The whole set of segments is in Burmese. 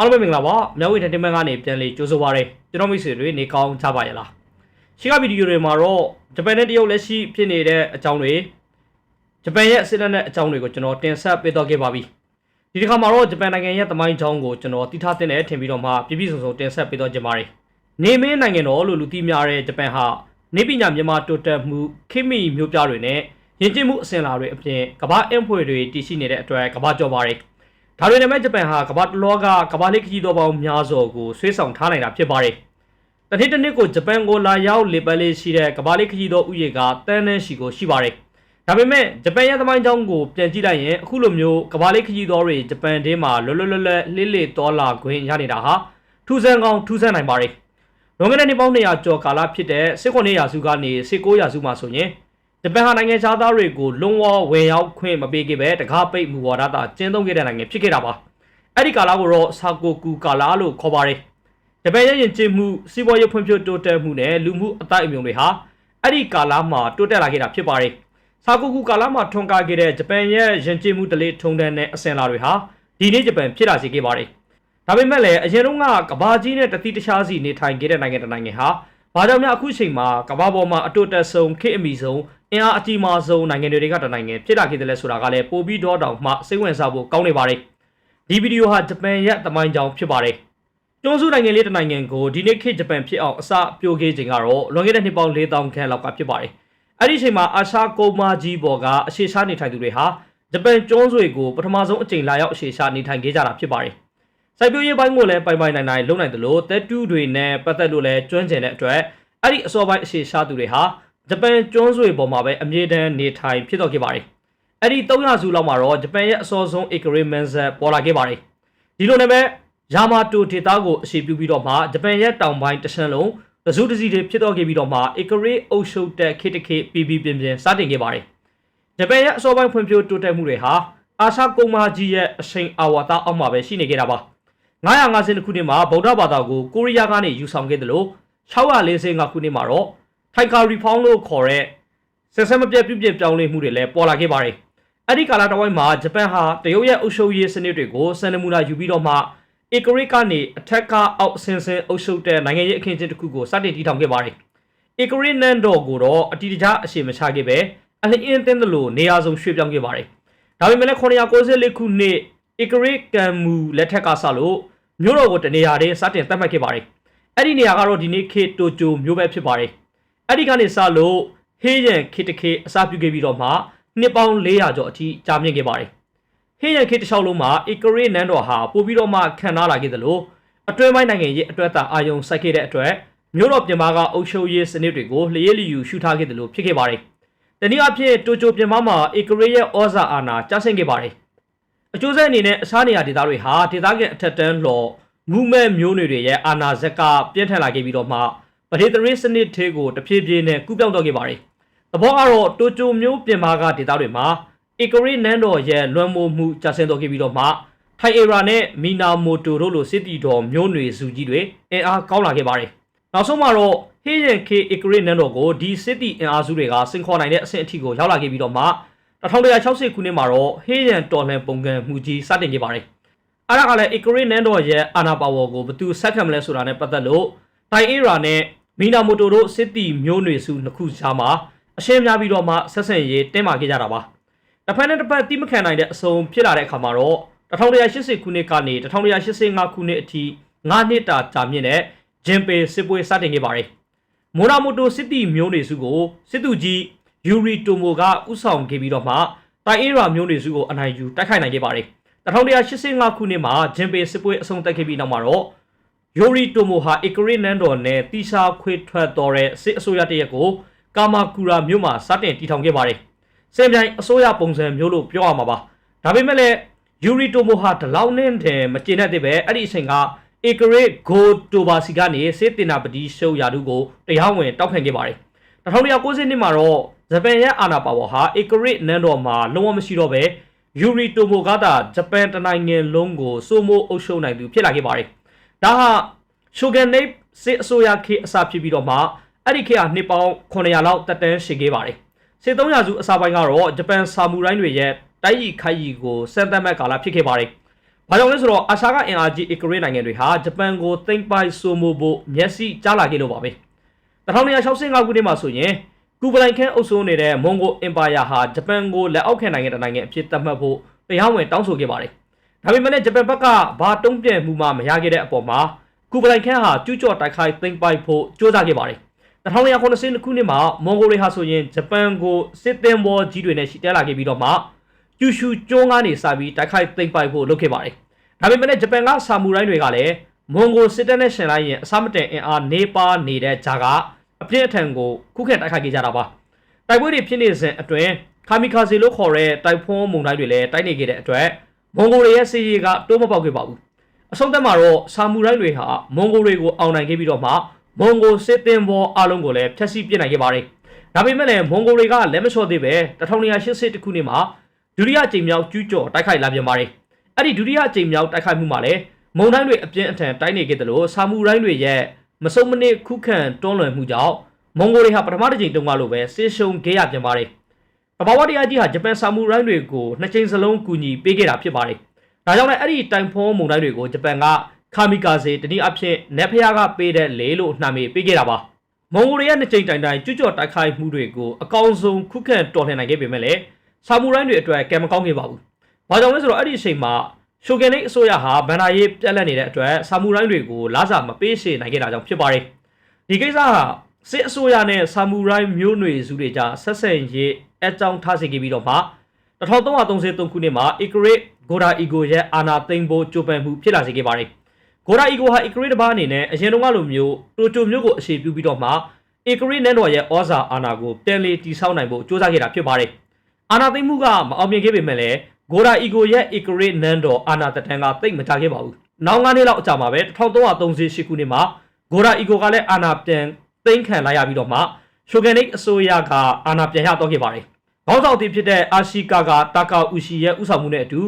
အားလုံးပဲမင်္ဂလာပါမြောက်ဝေး entertainment ကနေပြန်လည်ကြိုဆိုပါရစေကျွန်တော်မိတ်ဆွေတွေနေကောင်းကြပါရဲ့လားရှေ့ကဗီဒီယိုတွေမှာတော့ဂျပန်နဲ့တရုတ်လက်ရှိဖြစ်နေတဲ့အကြောင်းတွေဂျပန်ရဲ့အစစ်လက်နက်အကြောင်းတွေကိုကျွန်တော်တင်ဆက်ပေးတော့ခဲ့ပါပြီဒီတစ်ခါမှာတော့ဂျပန်နိုင်ငံရဲ့သမိုင်းကြောင်းကိုကျွန်တော်တည်ထားတဲ့နဲ့ထင်ပြီးတော့မှပြပြစုံစုံတင်ဆက်ပေးတော့ကြပါရစေနေမင်းနိုင်ငံတော်လို့လူသိများတဲ့ဂျပန်ဟာနေပညာမြန်မာတိုးတက်မှုခိမိမျိုးပြတွေနဲ့ယဉ်ကျေးမှုအစဉ်အလာတွေအပြင်ကမ္ဘာအင်ဖွေတွေတည်ရှိနေတဲ့အတွက်ကမ္ဘာကျော်ပါတယ် ဒါတွေနဲ့မဲ့ဂျပန်ဟာကမ္ဘာတစ်လောကကမ္ဘာလေးခကြီးတော်ပေါင်းများစွာကိုဆွေးဆောင်ထားနိုင်တာဖြစ်ပါတယ်။တစ်နှစ်တစ်နှစ်ကိုဂျပန်ကိုလာရောက်လေပတ်လေးရှိတဲ့ကမ္ဘာလေးခကြီးတော်ဥယေကတန်းနှန်းရှိကိုရှိပါတယ်။ဒါပေမဲ့ဂျပန်ရဲ့သမိုင်းကြောင်းကိုပြန်ကြည့်လိုက်ရင်အခုလိုမျိုးကမ္ဘာလေးခကြီးတော်တွေဂျပန်ထဲမှာလွတ်လွတ်လပ်လပ်လေးလေးတော်လာခွင့်ရနေတာဟာထူးဆန်းကောင်းထူးဆန်းနိုင်ပါတယ်။လွန်ခဲ့တဲ့နှစ်ပေါင်း200ကျော်ကာလဖြစ်တဲ့19ရာစုကနေ19ရာစုမှာဆိုရင် ဂျပန်ဟာနိုင်ငံခြားသားတွေကိုလုံဝဝယ်ရောက်ခွင့်မပေးခဲ့ပဲတကားပိတ်မူဝါဒသာကျင်းသုံးခဲ့တဲ့နိုင်ငံဖြစ်ခဲ့တာပါအဲ့ဒီကာလကိုတော့ဆာကိုကူကာလာလို့ခေါ်ပါတယ်ဂျပန်ရဲ့ယဉ်ကျေးမှုစီးပွားရေးဖွံ့ဖြိုးတိုးတက်မှုနဲ့လူမှုအတိုင်းအမြုံတွေဟာအဲ့ဒီကာလမှာတိုးတက်လာခဲ့တာဖြစ်ပါတယ်ဆာကိုကူကာလာမှာထွန်းကားခဲ့တဲ့ဂျပန်ရဲ့ယဉ်ကျေးမှုတလေးထုံတန်းတဲ့အစဉ်လာတွေဟာဒီနေ့ဂျပန်ဖြစ်လာစေခဲ့ပါတယ်ဒါပေမဲ့လည်းအရင်တုန်းကကဘာကြီးနဲ့တတိတခြားစီနေထိုင်ခဲ့တဲ့နိုင်ငံတစ်နိုင်ငံဟာဘာကြောင့်များအခုချိန်မှာကဘာပေါ်မှာအတိုးတက်ဆုံးခေတ်အမီဆုံး အင်အားအကြီးမားဆုံးနိုင်ငံတွေကတနိုင်ငံဖြစ်လာခဲ့တယ်လဲဆိုတာကလည်းပိုပြီးတော့တောင်မှစိတ်ဝင်စားဖို့ကောင်းနေပါတယ်ဒီဗီဒီယိုဟာဂျပန်ရဲ့သမိုင်းကြောင်းဖြစ်ပါတယ်ကျွန်းစုနိုင်ငံလေးတစ်နိုင်ငံကိုဒီနေ့ခေတ်ဂျပန်ဖြစ်အောင်အစပြိုခဲ့ခြင်းကတော့လွန်ခဲ့တဲ့နှစ်ပေါင်း4000ခန့်လောက်ကဖြစ်ပါတယ်အဲ့ဒီအချိန်မှာအာရှကုန်းမကြီးဘော်ကအရှေ့ရှားနေထိုင်သူတွေဟာဂျပန်ကျွန်းဆွေကိုပထမဆုံးအကြိမ်လာရောက်အရှေ့ရှားနေထိုင်ခဲ့ကြတာဖြစ်ပါတယ်စိုက်ပျိုးရေးပိုင်းကိုလည်းပိုင်ပိုင်နိုင်နိုင်လုပ်နိုင်တယ်လို့တက်တူးတွေနဲ့ပတ်သက်လို့လည်းကျွမ်းကျင်တဲ့အတွက်အဲ့ဒီအစောပိုင်းအရှေ့ရှားသူတွေဟာ ဂျပန်ကျွန်းဆွေပေါ်မှာပဲအမြဲတမ်းနေထိုင်ဖြစ်တော့ခဲ့ပါတယ်။အဲ့ဒီ300စုလောက်မှာတော့ဂျပန်ရဲ့အစောဆုံး Agreement ပေါ်လာခဲ့ပါတယ်။ဒီလိုနဲ့ပဲယာမာတိုဒေတာကိုအရှိပြုပြီးတော့မှဂျပန်ရဲ့တောင်ပိုင်းတရှမ်းလုံးတစုတစည်းတွေဖြစ်တော့ခဲ့ပြီးတော့မှ Ikari အုပ်ချုပ်တဲ့ခေတ္တခေပြည်ပြည်ပြင်းပြင်းစတင်ခဲ့ပါတယ်။ဂျပန်ရဲ့အစောပိုင်းဖွံ့ဖြိုးတိုးတက်မှုတွေဟာအာရှကုန်းမကြီးရဲ့အရှိန်အာဝါဒအောက်မှာပဲရှိနေခဲ့တာပါ။950ခုနှစ်မှာဗုဒ္ဓဘာသာကိုကိုရီးယားကနေယူဆောင်ခဲ့တယ်လို့645ခုနှစ်မှာတော့ ထိုင်ကာရီဖောင်းလို့ခေါ်တဲ့ဆက်ဆက်မပြတ်ပြုပြင်ပြောင်းလဲမှုတွေလည်းပေါ်လာခဲ့ပါတယ်။အဲ့ဒီကာလတစ်ဝိုက်မှာဂျပန်ဟာတရုတ်ရဲ့အုပ်ချုပ်ရေးစနစ်တွေကိုစံနမူနာယူပြီးတော့မှအီကရိကနေအထက်ကအောက်အဆင်းဆင်းအုပ်ချုပ်တဲ့နိုင်ငံရေးအခင်းအကျင်းတစ်ခုကိုစတင်တည်ထောင်ခဲ့ပါတယ်။အီကရိနန်တော်ကိုတော့အတီတခြားအရှိမချခဲ့ပဲအလင်းအင်းတင်းတယ်လို့နေရာစုံရွှေ့ပြောင်းခဲ့ပါတယ်။ဒါပေမဲ့လည်း994ခုနှစ်အီကရိကံမူလက်ထက်ကစလို့မြို့တော်ကိုတနေရာတည်းစတင်သတ်မှတ်ခဲ့ပါတယ်။အဲ့ဒီနေရာကတော့ဒီနေ့ခေတိုကျိုမြို့ပဲဖြစ်ပါတယ်။ အဲ့ဒီကနေစလို့ဟေးရန်ခေတခေအစပြုခဲ့ပြီးတော့မှနှစ်ပေါင်း400ကျော်အထိကြာမြင့်ခဲ့ပါတယ်။ဟေးရန်ခေတစ်လျှောက်လုံးမှာအီကရီနန်တော်ဟာပို့ပြီးတော့မှခံထားလာခဲ့သလိုအတွင်းပိုင်းနိုင်ငံရဲ့အတွက်သာအာယုံစိုက်ခဲ့တဲ့အတွက်မြို့တော်ပြင်ပကအုပ်ချုပ်ရေးစနစ်တွေကိုလျက်လျူရှုထားခဲ့တယ်လို့ဖြစ်ခဲ့ပါတယ်။တနည်းအားဖြင့်တိုကျိုပြင်ပမှာအီကရီရဲ့ဩဇာအာဏာကျဆင်းခဲ့ပါတယ်။အကျိုးဆက်အနေနဲ့အခြားနေရာဒေသတွေဟာဒေသခံအထက်တန်းလော်မူမဲ့မျိုးနွေတွေရဲ့အာဏာဇက်ကပြင်းထန်လာခဲ့ပြီးတော့မှ ပဒေသရေးစနစ်သေးကိုတဖြည်းဖြည်းနဲ့ကူးပြောင်းတော့ခဲ့ပါတယ်။သဘောကတော့တိုကျိုမျိုးပြင်မာကဒေသတွေမှာအီကရီနန်တော်ရဲ့လွန်မိုးမှုကျဆင်းတော့ခဲ့ပြီးတော့မှထိုင်အေရာနဲ့မီနာမိုတိုတို့လိုစစ်တီတော်မျိုးနွေစုကြီးတွေအင်အားကောင်းလာခဲ့ပါတယ်။နောက်ဆုံးမှာတော့ဟေးရန်ခေအီကရီနန်တော်ကိုဒီစစ်တီအင်အားစုတွေကစင်ခေါ်နိုင်တဲ့အဆင့်အထိကိုရောက်လာခဲ့ပြီးတော့မှ1160ခုနှစ်မှာတော့ဟေးရန်တော်လှန်ပုံကံမှုကြီးစတင်ခဲ့ပါတယ်။အဲ့ဒါကလည်းအီကရီနန်တော်ရဲ့အာနာပါဝါကိုဘယ်သူဆက်ခံမလဲဆိုတာနဲ့ပတ်သက်လို့တိုင်အေရာနဲ့ မီနာမိုတိုတို့စစ်တီမျိုးနွေစုနှစ်ခုကြားမှာအရှင်းများပြီးတော့မှဆက်ဆံရေးတင်းမာခဲ့ကြတာပါတစ်ဖက်နဲ့တစ်ဖက်တိမခံနိုင်တဲ့အစုံဖြစ်လာတဲ့အခါမှာတော့1180ခုနှစ်ကနေ1185ခုနှစ်အထိ9နှစ်တာကြာမြင့်တဲ့ဂျင်ပေစစ်ပွဲစတင်ခဲ့ပါတယ်မိုနာမိုတိုစစ်တီမျိုးနွေစုကိုစစ်သူကြီးယူရီတိုမိုကဥဆောင်ခဲ့ပြီးတော့မှတိုင်အေရာမျိုးနွေစုကိုအနိုင်ယူတိုက်ခိုက်နိုင်ခဲ့ပါတယ်1185ခုနှစ်မှာဂျင်ပေစစ်ပွဲအဆုံးသတ်ခဲ့ပြီးနောက်မှာတော့ ယိုရီတိုမိုဟာအီကရီနန်တော်နဲ့တီရှာခွေထွက်တော်တဲ့စစ်အစိုးရတရက်ကိုကာမာကူရာမြို့မှာစတင်တည်ထောင်ခဲ့ပါတယ်။စင်ပြိုင်အစိုးရပုံစံမျိုးလို့ပြောရမှာပါ။ဒါပေမဲ့လည်းယူရီတိုမိုဟာဒီလောက်နဲ့တည်းမကျေနပ်သေးပဲအဲ့ဒီအချိန်ကအီကရီဂိုတိုဘာစီကနေစစ်တင်နာပတိရှုပ်ရာတို့ကိုတရားဝင်တောက်ခံခဲ့ပါတယ်။1990နှစ်မှာတော့ဂျပန်ရဲ့အာဏာပါဝါဟာအီကရီနန်တော်မှာလုံးဝမရှိတော့ပဲယူရီတိုမိုကသာဂျပန်တနိုင်ငံလုံးကိုစိုးမိုးအုပ်ချုပ်နိုင်သူဖြစ်လာခဲ့ပါတယ်။ ဒါဟာရှိုဂန်နေစစ်အစိုးရခေတ်အစဖြစ်ပြီးတော့မှအဲ့ဒီခေတ်ဟာနှစ်ပေါင်း900လောက်တက်တန်းရှိခဲ့ပါတယ်စစ်300စုအစပိုင်းကတော့ဂျပန်ဆာမူရိုင်းတွေရဲ့တိုက်ရီခိုက်ရီကိုစံတတ်မဲ့ကာလဖြစ်ခဲ့ပါတယ်ဘဘာကြောင့်လဲဆိုတော့အာရှကအင်အားကြီးအကရေးနိုင်ငံတွေဟာဂျပန်ကိုသိမ်းပိုက်ဆိုမိုဖို့မျက်စိကြားလာခဲ့လို့ပါပဲ1965ခုနှစ်မှာဆိုရင်ကူဘလိုင်ခန့်အုပ်စိုးနေတဲ့မွန်ဂိုအင်ပါယာဟာဂျပန်ကိုလက်အောက်ခံနိုင်ငံတစ်နိုင်ငံအဖြစ်သတ်မှတ်ဖို့တရားဝင်တောင်းဆိုခဲ့ပါတယ်။ ဒါပေမဲ့လည်းဂျပန်ဘက်ကဘာတုံ့ပြန်မှုမှမရခဲ့တဲ့အပေါ်မှာကူဘလိုင်ခန့်ဟာကျူးကျော်တိုက်ခိုက်သိမ်းပိုက်ဖို့ကြိုးစားခဲ့ပါတယ်။1990ခုနှစ်မှာမွန်ဂိုတွေဟာဆိုရင်ဂျပန်ကိုစစ်သင်္ဘောကြီးတွေနဲ့ရှီတဲလာခဲ့ပြီးတော့မှကျူရှူကျွန်းကနေစပြီးတိုက်ခိုက်သိမ်းပိုက်ဖို့လုပ်ခဲ့ပါတယ်။ဒါပေမဲ့လည်းဂျပန်ကဆာမူရိုင်းတွေကလည်းမွန်ဂိုစစ်တပ်နဲ့ရှင်လိုက်ရင်အစမတန်အင်အားနေပါနေတဲ့ဂျာကအပြည့်အထန်ကိုခုခံတိုက်ခိုက်ခဲ့ကြတာပါတိုက်ပွဲတွေဖြစ်နေစဉ်အတွင်းကာမီကာဇီလို့ခေါ်တဲ့တိုက်ဖွန်းမုန်တိုင်းတွေလည်းတိုက်နေခဲ့တဲ့အတွက် မွန်ဂိုတွေရဲ့စီရီကတိုးမပေါက်ခဲ့ပါဘူးအဆုံးသတ်မှာတော့ဆာမူရိုင်းတွေဟာမွန်ဂိုတွေကိုအောင်နိုင်ခဲ့ပြီးတော့မှမွန်ဂိုစစ်သင်္ဘောအလုံးကိုလည်းဖျက်ဆီးပစ်နိုင်ခဲ့ပါတယ်ဒါပေမဲ့လည်းမွန်ဂိုတွေကလက်မလျှော့သေးပဲ1980ခုနှစ်မှာဒုတိယကြိမ်မြောက်ကျူးကျော်တိုက်ခိုက်လာပြန်ပါတယ်အဲ့ဒီဒုတိယကြိမ်မြောက်တိုက်ခိုက်မှုမှာလည်းမုန်တိုင်းတွေအပြင်းအထန်တိုက်နေခဲ့တယ်လို့ဆာမူရိုင်းတွေရဲ့မစုံမနစ်ခုခံတွန်းလှန်မှုကြောင့်မွန်ဂိုတွေဟာပထမတစ်ချိန်တုန်းကလိုပဲဆေးရှုံခဲ့ရပြန်ပါတယ်။ တဘာဝတရားကြီးဟာဂျပန်ဆာမူရိုင်းတွေကိုနှစ်ချိန်စလုံးကူညီပေးခဲ့တာဖြစ်ပါတယ်။ဒါကြောင့်လည်းအဲ့ဒီတိုင်ဖွန်းမုန်တိုင်းတွေကိုဂျပန်ကခါမီကာဇေတနည်းအားဖြင့်နက်ဖျားကပေးတဲ့လေလို့နှံမေပေးခဲ့တာပါ။မွန်ဂိုတွေရဲ့နှစ်ချိန်တိုင်တိုင်ကျွတ်ကြော်တိုက်ခိုက်မှုတွေကိုအကောင်းဆုံးခုခံတော်လှန်နိုင်ခဲ့ပေမဲ့လည်းဆာမူရိုင်းတွေအတွက်ကံမကောင်းခဲ့ပါဘူး။ဘာကြောင့်လဲဆိုတော့အဲ့ဒီအချိန်မှာရှိုဂန်နိတ်အစိုးရဟာဗန်နာရေးပြက်လက်နေတဲ့အတွက်ဆာမူရိုင်းတွေကိုလာစာမပေးရှေနိုင်ခဲ့တာကြောင့်ဖြစ်ပါတယ်။ဒီကိစ္စဟာ စစ်အစိုးရနဲ့ဆာမူရိုင်းမျိုးနွယ်စုတွေကြားဆက်ဆံရေးအကြောင်းထားစေခဲ့ပြီးတော့မှ1333ခုနှစ်မှာ Ikrit Goda Ego ရဲ့အာဏာသိမ်းဖို့ကြိုးပမ်းမှုဖြစ်လာစေခဲ့ပါတယ်။ Goda Ego ဟာ Ikrit တပါးအနေနဲ့အရင်တုန်းကလိုမျိုးတိုကျိုမျိုးကိုအခြေပြုပြီးတော့မှ Ikrit နဲ့တော်ရဲ့ဩဇာအာဏာကိုပြန်လည်တည်ဆောက်နိုင်ဖို့ကြိုးစားခဲ့တာဖြစ်ပါတယ်။အာဏာသိမ်းမှုကမအောင်မြင်ခဲ့ပေမဲ့လည်း Goda Ego ရဲ့ Ikrit နန်းတော်အာဏာတတန်းကတိတ်မကြခဲ့ပါဘူး။နောက်9နှစ်လောက်အကြာမှာပဲ1338ခုနှစ်မှာ Goda Ego ကလည်းအာဏာပြန် သိမ်းခံလိုက်ရပြီးတော့မှရှိုဂန်နိတ်အစိုးရကအာဏာပြန်ရတော့ခဲ့ပါတယ်။ခေါင်းဆောင်တည်ဖြစ်တဲ့အာရှိကာကတာကာဥရှိရဲ့ဥဆောင်မှုနဲ့အတူ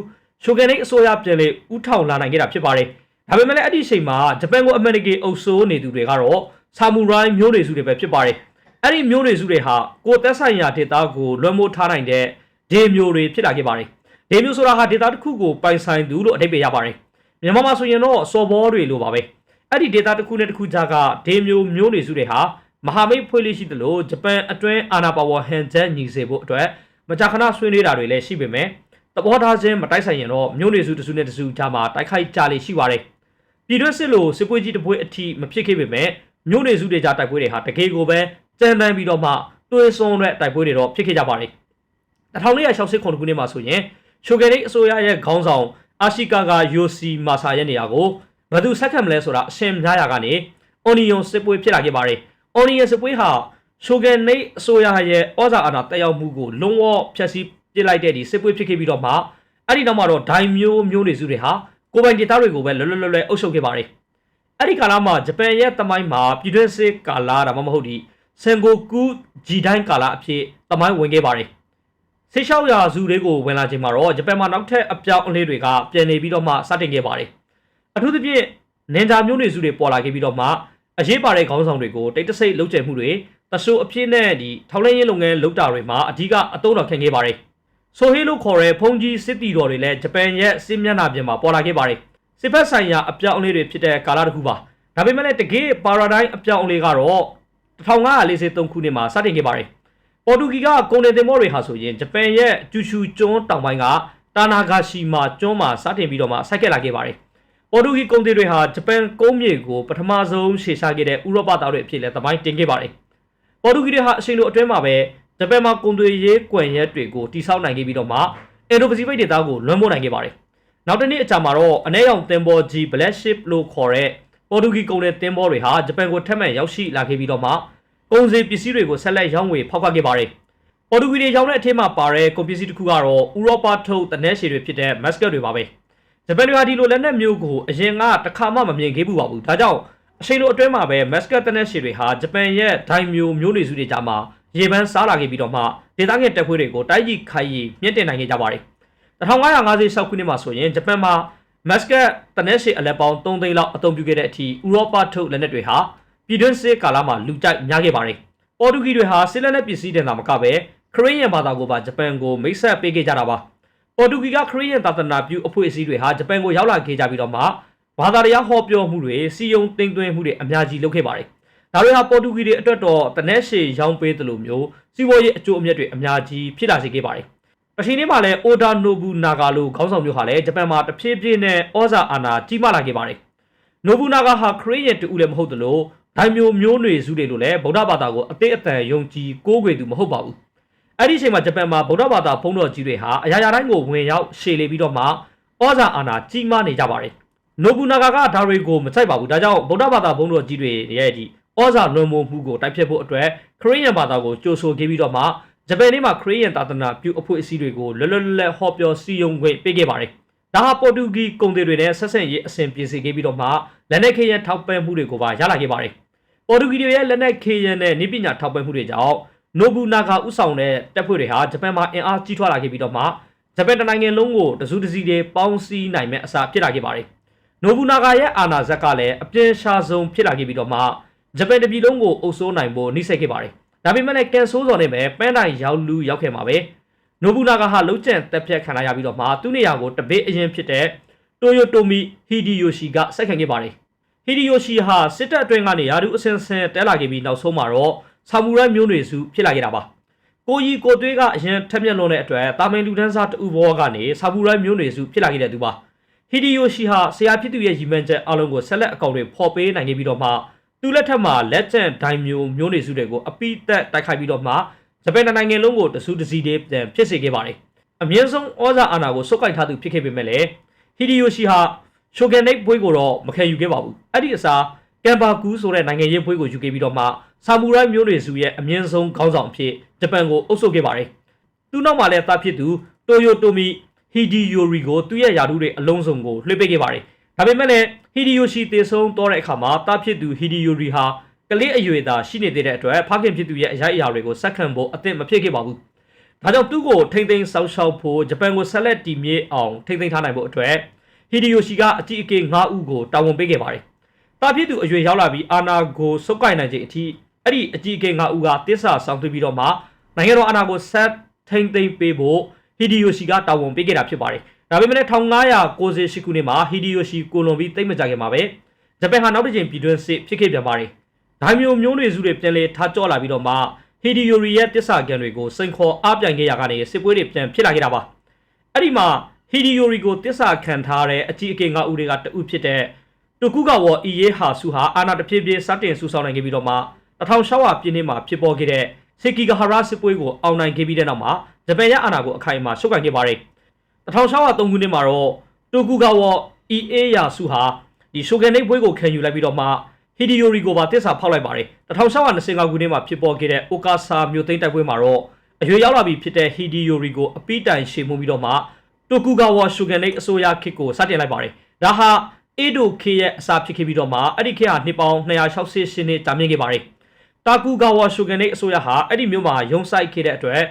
ရှိုဂန်နိတ်အစိုးရပြန်လေဥထောင်လာနိုင်ခဲ့တာဖြစ်ပါတယ်။ဒါပေမဲ့လည်းအဲ့ဒီအချိန်မှာဂျပန်ကိုအမေရိကန်အုပ်စိုးနေသူတွေကတော့ဆာမူရိုင်းမျိုးနွယ်စုတွေပဲဖြစ်ပါတယ်။အဲ့ဒီမျိုးနွယ်စုတွေဟာကိုသက်ဆိုင်ရာဒေသကိုလွှမ်းမိုးထားနိုင်တဲ့ဒေမျိုးတွေဖြစ်လာခဲ့ပါတယ်။ဒေမျိုးဆိုတာဟာဒေသတစ်ခုကိုပိုင်ဆိုင်သူလို့အဓိပ္ပာယ်ရပါတယ်။မြန်မာမှာဆိုရင်တော့စော်ဘောတွေလိုပါပဲ။ အဲ့ဒီဒေတာတစ်ခုနဲ့တစ်ခုကြားကဒေမျိုးမျိုးနေစုတွေဟာမဟာမိတ်ဖွဲ့လေးရှိသလိုဂျပန်အတွင်းအာဏာပါဝါဟန်ချက်ညီစေဖို့အတွက်မကြာခဏဆွေးနွေးတာတွေလည်းရှိပေမဲ့သဘောထားချင်းမတိုက်ဆိုင်ရင်တော့မျိုးနေစုတစ်စုနဲ့တစ်စုကြားမှာတိုက်ခိုက်ကြလေရှိပါတယ်ပြည်တွင်းစစ်လို့စစ်ပွဲကြီးတစ်ပွဲအထိမဖြစ်ခဲ့ပေမဲ့မျိုးနေစုတွေကြားတိုက်ပွဲတွေဟာတကယ်ကိုပဲကြမ်းတမ်းပြီးတော့မှတွေးစွန်းတဲ့တိုက်ပွဲတွေတော့ဖြစ်ခဲ့ကြပါတယ်1969ခုနှစ်မှာဆိုရင်ရှိုဂယ်ရိတ်အစိုးရရဲ့ခေါင်းဆောင်အာရှိကာကယိုစီမာဆာရဲ့နေရာကို ဘယ်သူဆက်ခံမလဲဆိုတာအရှင်းများရာကနေအော်နီယွန်စစ်ပွဲဖြစ်လာခဲ့ပါတယ်။အော်နီယွန်စစ်ပွဲဟာရှိုဂန်နိတ်အစိုးရရဲ့ဩဇာအာဏာတက်ရောက်မှုကိုလုံးဝဖျက်ဆီးပစ်လိုက်တဲ့ဒီစစ်ပွဲဖြစ်ခဲ့ပြီးတော့မှအဲ့ဒီနောက်မှာတော့ဒိုင်မျိုးမျိုးနေစုတွေဟာကိုပိုင်ဒေသတွေကိုပဲလွတ်လွတ်လွတ်လွတ်အုပ်ချုပ်ခဲ့ပါတယ်။အဲ့ဒီကာလမှာဂျပန်ရဲ့တမိုင်းမှာပြည်တွင်းစစ်ကာလဒါမှမဟုတ်ဒီဆန်ကိုကူဂျီတိုင်းကာလအဖြစ်တမိုင်းဝင်ခဲ့ပါတယ်။ဆေးလျှောက်ရာစုတွေကိုဝင်လာချိန်မှာတော့ဂျပန်မှာနောက်ထပ်အပြောင်းအလဲတွေကပြန်နေပြီးတော့မှစတင်ခဲ့ပါတယ်။ အထူးသဖြင့်နင်ဂျာမျိုးနွေစုတွေပေါ်လာခဲ့ပြီးတော့မှအရေးပါတဲ့ခေါင်းဆောင်တွေကိုတိတ်တဆိတ်လှုပ်ကြံမှုတွေတဆူအဖြစ်နဲ့ဒီထောက်လှမ်းရေးလုပ်ငန်းလုပ်တာတွေမှာအဓိကအသုံးတော်ခံခဲ့ပါတယ်။ဆိုဟေးလို့ခေါ်တဲ့ဖုန်ကြီးစစ်တီတော်တွေလည်းဂျပန်ရဲ့စစ်မျက်နှာပြင်မှာပေါ်လာခဲ့ပါတယ်။စစ်ဘက်ဆိုင်ရာအပြောင်းအလဲတွေဖြစ်တဲ့ကာလတစ်ခုပါ။ဒါပေမဲ့လည်းတကယ်ပါရာဒိုင်းအပြောင်းအလဲကတော့1543ခုနှစ်မှာစတင်ခဲ့ပါတယ်။ပေါ်တူဂီကကုန်တယ်တင်မောတွေဟာဆိုရင်ဂျပန်ရဲ့ကျူရှူကျွန်းတောင်ပိုင်းကတာနာဂါရှီမာကျွန်းမှာစတင်ပြီးတော့မှဆိုက်ကက်လာခဲ့ပါတယ်။ ပေါ်တူဂီကုန်တယ်တွေဟာဂျပန်ကုန်းမြေကိုပထမဆုံးရှေ့ရှာခဲ့တဲ့ဥရောပသားတွေအဖြစ်လည်းသမိုင်းတင်ခဲ့ပါတယ်။ပေါ်တူဂီတွေဟာအချိန်လိုအတွင်းမှာပဲဂျပန်မှာကုန်သွယ်ရေးကွန်ရက်တွေကိုတိစောက်နိုင်ခဲ့ပြီးတော့မှအင်ဒိုပစိဖိတ်ဒေသကိုလွှမ်းမိုးနိုင်ခဲ့ပါတယ်။နောက်တစ်နေ့အကြာမှာတော့အနေရောင်တင်ပေါ်ကြီး Black Ship လို့ခေါ်တဲ့ပေါ်တူဂီကုန်တဲ့တင်ပေါ်တွေဟာဂျပန်ကိုထပ်မံရောက်ရှိလာခဲ့ပြီးတော့မှကုန်စည်ပစ္စည်းတွေကိုဆက်လက်ရောင်းဝယ်ဖောက်ခွက်ခဲ့ပါတယ်။ပေါ်တူဂီတွေရောင်းတဲ့အထက်မှာပါတဲ့ကုန်ပစ္စည်းတစ်ခုကတော့ဥရောပထုတ်တနက်ရှည်တွေဖြစ်တဲ့ mascot တွေပါပဲ။ ဂျပန်တွေဟာဒီလိုလက်နက်မျိုးကိုအရင်ကတစ်ခါမှမမြင်ခဲ့ဘူးပါဘူး။ဒါကြောင့်အချိန်လိုအတွင်းမှာပဲ mascot တနက်ရှည်တွေဟာဂျပန်ရဲ့ဒိုင်မျိုးမျိုးနေစုတွေကြားမှာရေပန်းစားလာခဲ့ပြီးတော့မှဒေသငယ်တပ်ဖွဲ့တွေကိုတိုက်ကြီးခိုင်းရီမြင့်တင်နိုင်ခဲ့ကြပါတယ်။1556ခုနှစ်မှာဆိုရင်ဂျပန်မှာမတ်စကတ်တနက်ရှိအလက်ပေါင်း3သိန်းလောက်အသုံးပြုခဲ့တဲ့အထိဥရောပထုတ်လက်နက်တွေဟာပြည်တွင်းစစ်ကာလမှာလူကြိုက်များခဲ့ပါတယ်။ပေါ်တူဂီတွေဟာစစ်လက်နက်ပစ္စည်းတင်တာမကပဲခရစ်ယာန်ဘာသာကိုပါဂျပန်ကိုမိတ်ဆက်ပေးခဲ့ကြတာပါ။ ပေါ်တူဂီကခရီးယန်သာသနာပြုအဖွဲ့အစည်းတွေဟာဂျပန်ကိုရောက်လာခဲ့ကြပြီးတော့မှဘာသာတရားဟောပြောမှုတွေစီယုံတင်သွင်းမှုတွေအများကြီးလုပ်ခဲ့ပါတယ်။ဒါတွေဟာပေါ်တူဂီတွေအတွက်တော့တနက်ရှည်ရောင်းပေးသလိုမျိုးစီးပွားရေးအကျိုးအမြတ်တွေအများကြီးဖြစ်လာစေခဲ့ပါတယ်။အချိန်นี้မှာလည်းအိုဒါနိုဘူနာဂါလိုခေါင်းဆောင်မျိုးဟာလည်းဂျပန်မှာတဖြည်းဖြည်းနဲ့ဩဇာအာဏာကြီးမားလာခဲ့ပါတယ်။နိုဘူနာဂါဟာခရီးယန်တူဦးလည်းမဟုတ်သလိုဒိုင်မျိုးမျိုးနွေစုတွေလိုလည်းဗုဒ္ဓဘာသာကိုအသေးအတန်ယုံကြည်ကိုးကွယ်သူမဟုတ်ပါဘူး။ အဲ့ဒီအချိန်မှာဂျပန်မှာဗုဒ္ဓဘာသာဘုန်းတော်ကြီးတွေဟာအရာရာတိုင်းကိုဝင်ရောက်ရှေ့လေပြီးတော့မှဩဇာအာဏာကြီးမားနေကြပါတယ်။နိုဘူနာဂါကဒါတွေကိုမစိုက်ပါဘူး။ဒါကြောင့်ဗုဒ္ဓဘာသာဘုန်းတော်ကြီးတွေရဲ့ဒီဩဇာလွန်မိုးမှုကိုတိုက်ဖျက်ဖို့အတွက်ခရီးယန်ဘာသာကိုကြိုဆိုခဲ့ပြီးတော့မှဂျပန်နေ့မှာခရီးယန်သာသနာပြုအဖွဲ့အစည်းတွေကိုလွတ်လွတ်လပ်လပ်ဟောပြောစည်းရုံးခွင့်ပေးခဲ့ပါတယ်။ဒါဟာပေါ်တူဂီကုန်တွေတွေနဲ့ဆက်ဆံရေးအဆင်ပြေစေခဲ့ပြီးတော့မှလက်နက်ခဲယံထောက်ပံ့မှုတွေကိုပါရလာခဲ့ပါတယ်။ပေါ်တူဂီတွေရဲ့လက်နက်ခဲယံနဲ့နေပညာထောက်ပံ့မှုတွေကြောင့် နိုဘူနာဂါဥဆောင်တဲ့တပ်ဖွဲ့တွေဟာဂျပန်မှာအင်အားကြီးထွားလာခဲ့ပြီးတော့မှဂျပန်တနိုင်ငံလုံးကိုတစုတစည်းတွေပေါင်းစည်းနိုင်မဲ့အစားဖြစ်လာခဲ့ပါတယ်။နိုဘူနာဂါရဲ့အာဏာဇက်ကလည်းအပြင်းရှားဆုံးဖြစ်လာခဲ့ပြီးတော့မှဂျပန်တပြည်လုံးကိုအုပ်စိုးနိုင်ဖို့နှိစက်ခဲ့ပါတယ်။ဒါပေမဲ့လည်းကန်ဆိုးစော်နဲ့ပဲပန်းတိုင်ရောက်လူရောက်ခဲ့မှာပဲ။နိုဘူနာဂါဟာလုံးကျန်တက်ဖြတ်ခံရပြီးတော့မှသူ့နေရာကိုတပိတ်အရင်ဖြစ်တဲ့တိုယိုတိုမီဟီဒီယိုရှီကဆက်ခံခဲ့ပါတယ်။ဟီဒီယိုရှီဟာစစ်တပ်အတွင်းကနေယာဒူအစင်စင်တဲလာခဲ့ပြီးနောက်ဆုံးမှာတော့ ဆာမူရိုက်မျိုးနွေစုဖြစ်လာခဲ့တာပါ။ကိုကြီးကိုသွေးကအရင်ထက်မြက်လွန်တဲ့အတွက်တာမင်လူဒန်းစားတူဘောကနေဆာမူရိုက်မျိုးနွေစုဖြစ်လာခဲ့တဲ့သူပါ။ဟီဒီယိုရှီဟာဆရာဖြစ်သူရဲ့ရည်မှန်းချက်အလုံးကိုဆက်လက်အကောင့်တွေဖော်ပေးနိုင်ခဲ့ပြီးတော့မှသူ့လက်ထက်မှာလက်ကျန်ဒိုင်မျိုးမျိုးနွေစုတွေကိုအပိသက်တိုက်ခိုက်ပြီးတော့မှဂျပန်နိုင်ငံလုံးကိုတဆူတစည်းတည်းပြန်ဖြစ်စေခဲ့ပါတယ်။အမြင့်ဆုံးဩဇာအာဏာကိုစုပ်ကိုက်ထားသူဖြစ်ခဲ့ပေမဲ့လည်းဟီဒီယိုရှီဟာရှိုဂန်နိတ်ဘွေးကိုတော့မခံယူခဲ့ပါဘူး။အဲ့ဒီအစား ကမ်ဘာကူဆိုတဲ့နိုင်ငံရေးဘွေးကိုယူခဲ့ပြီးတော့မှဆာမူရိုက်မျိုးနွေစုရဲ့အမြင့်ဆုံးခေါင်းဆောင်အဖြစ်ဂျပန်ကိုအုပ်ချုပ်ခဲ့ပါတယ်။သူ့နောက်မှာလည်းတာဖြစ်သူတိုယိုတိုမီဟီဒီယိုရီကိုသူ့ရဲ့ယာတုတွေအလုံးစုံကိုလွှဲပေးခဲ့ပါတယ်။ဒါပေမဲ့လည်းဟီဒီယိုရှီတည်ဆုံးတော့တဲ့အခါမှာတာဖြစ်သူဟီဒီယိုရီဟာကလေးအရွယ်သာရှိနေသေးတဲ့အတွက်ဖခင်ဖြစ်သူရဲ့အရာအရာတွေကိုစက္ကန့်ဖို့အသင့်မဖြစ်ခဲ့ပါဘူး။ဒါကြောင့်သူ့ကိုထိမ့်သိမ်းဆောက်ရှောက်ဖို့ဂျပန်ကိုဆက်လက်တည်မြဲအောင်ထိမ့်သိမ်းထားနိုင်ဖို့အတွက်ဟီဒီယိုရှီကအကြီးအကဲ9ဦးကိုတာဝန်ပေးခဲ့ပါတယ်။ တာဖြစ်သူအရွယ်ရောက်လာပြီးအာနာကိုစုပ်ကိုင်နိုင်ချိန်အထိအဲ့ဒီအကြီးအကဲ9ဦးကတစ္ဆာဆောင်သွင်းပြီးတော့မှနိုင်ငံတော်အာဏာကိုဆက်ထိမ့်သိမ်းပေးဖို့ဟီဒီယိုရှီကတာဝန်ပေးခဲ့တာဖြစ်ပါတယ်။ဒါပေမဲ့1598ခုနှစ်မှာဟီဒီယိုရှီကိုလွန်ပြီးတိတ်မကြခင်မှာပဲဂျပန်ဟာနောက်တစ်ချိန်ပြည်တွင်းစစ်ဖြစ်ခဲ့ပြန်ပါတယ်။ဒါမျိုးမျိုးတွေစုတွေပြန်လဲထားကြောလာပြီးတော့မှဟီဒီယိုရီရဲ့တစ္ဆာကန်တွေကိုစိန်ခေါ်အားပြိုင်ခဲ့ရကနေစစ်ပွဲတွေပြန်ဖြစ်လာခဲ့တာပါ။အဲ့ဒီမှာဟီဒီယိုရီကိုတစ္ဆာခံထားတဲ့အကြီးအကဲ9ဦးတွေကတဦးဖြစ်တဲ့ တိုကူကဝအီယေဟာဆူဟာအာနာတဖြည်းဖြည်းစတင်ဆူဆောင်းနိုင်ခဲ့ပြီးတော့မှ1600ပြည့်နှစ်မှာဖြစ်ပေါ်ခဲ့တဲ့စေကီဂဟာရာစစ်ပွဲကိုအောင်နိုင်ခဲ့ပြီးတဲ့နောက်မှာဂျပန်ရဲ့အာဏာကိုအခိုင်အမာရှုပ်ကန်ခဲ့ပါတယ်1603ခုနှစ်မှာတော့တိုကူကဝအီအေယာဆူဟာဒီရှိုဂန်နိတ်ပွဲကိုခံယူလိုက်ပြီးတော့မှဟီဒီယိုရီကိုပါတစ္ဆာဖောက်လိုက်ပါတယ်1625ခုနှစ်မှာဖြစ်ပေါ်ခဲ့တဲ့အိုကာဆာမြို့သိမ်းတိုက်ပွဲမှာတော့အရွယ်ရောက်လာပြီဖြစ်တဲ့ဟီဒီယိုရီကိုအပိတိုင်ရှေမှုပြီးတော့မှတိုကူဂါဝါရှိုဂန်နိတ်အစိုးရခေတ်ကိုစတင်လိုက်ပါတယ်ဒါဟာ အေဒိုခေရဲ့အစာဖြစ်ခဲ့ပြီးတော့မှအဲ့ဒီခေတ်ဟာနှစ်ပေါင်း268နှစ်ကြာမြင့်ခဲ့ပါတယ်တာကူဂါဝါရှိုဂန်နိတ်အစိုးရဟာအဲ့ဒီမြို့မှာရုံးဆိုင်ခဲ့တဲ့အတွက်